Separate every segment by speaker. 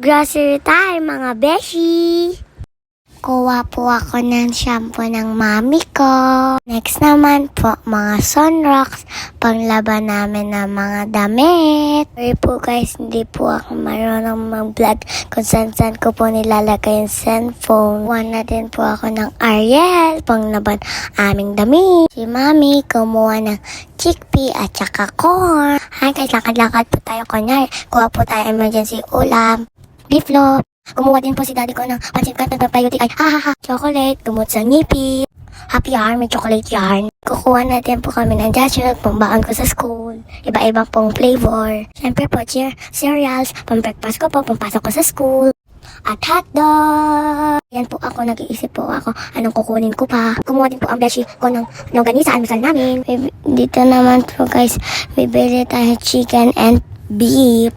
Speaker 1: Grocery time, mga beshi! Kuha po ako ng shampoo ng mami ko. Next naman po, mga sunrocks, panglaban namin ng mga damit. Sorry po guys, hindi po ako marunong mag-vlog kung saan-saan ko po nilalagay yung cellphone. Kuha na din po ako ng Ariel, panglaban aming damit. Si mami, kumuha ng chickpea at saka corn. Hi guys, lakad-lakad po tayo kunyari. Kuha po tayo emergency ulam. Beef loaf. Kumuha din po si daddy ko ng pancit cut na probiotic ay ha ha ha. Chocolate, gamot sa ngipi. Happy yarn, may chocolate yarn. Kukuha na din po kami ng dash milk, pambaan ko sa school. Iba-ibang pong flavor. Siyempre po, cheer, cereals, pang-breakfast ko po, pampasok ko sa school. At hotdog! Yan po ako, nag-iisip po ako anong kukunin ko pa. Kumuha din po ang beshi ko ng longganisa, almusal namin. Dito naman po guys, bibili tayo chicken and beef.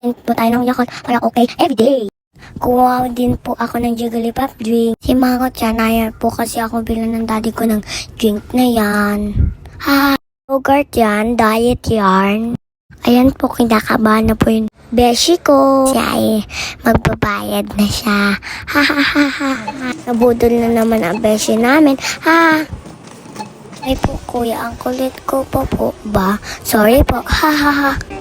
Speaker 1: Yan po tayo ng yakot para okay everyday. Kuha din po ako ng Jigglypuff drink. Si Mango Chanaya po kasi ako bilang ng daddy ko ng drink na yan. Ha, yogurt yan, diet yarn. Ayan po, kinakabahan na po yung beshi ko. Siya ay magbabayad na siya. Ha ha ha ha. Nabudol na naman ang beshi namin. Ha. Ay po kuya, ang kulit ko po po ba? Sorry po. Ha ha ha.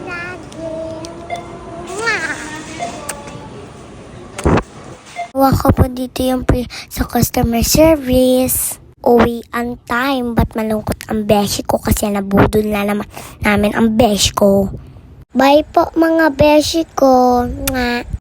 Speaker 1: Kuha ko po dito yung pre sa customer service. Uwi ang time, ba't malungkot ang beshi ko kasi nabudol na naman namin ang beshi ko. Bye po mga beshi ko. Nga.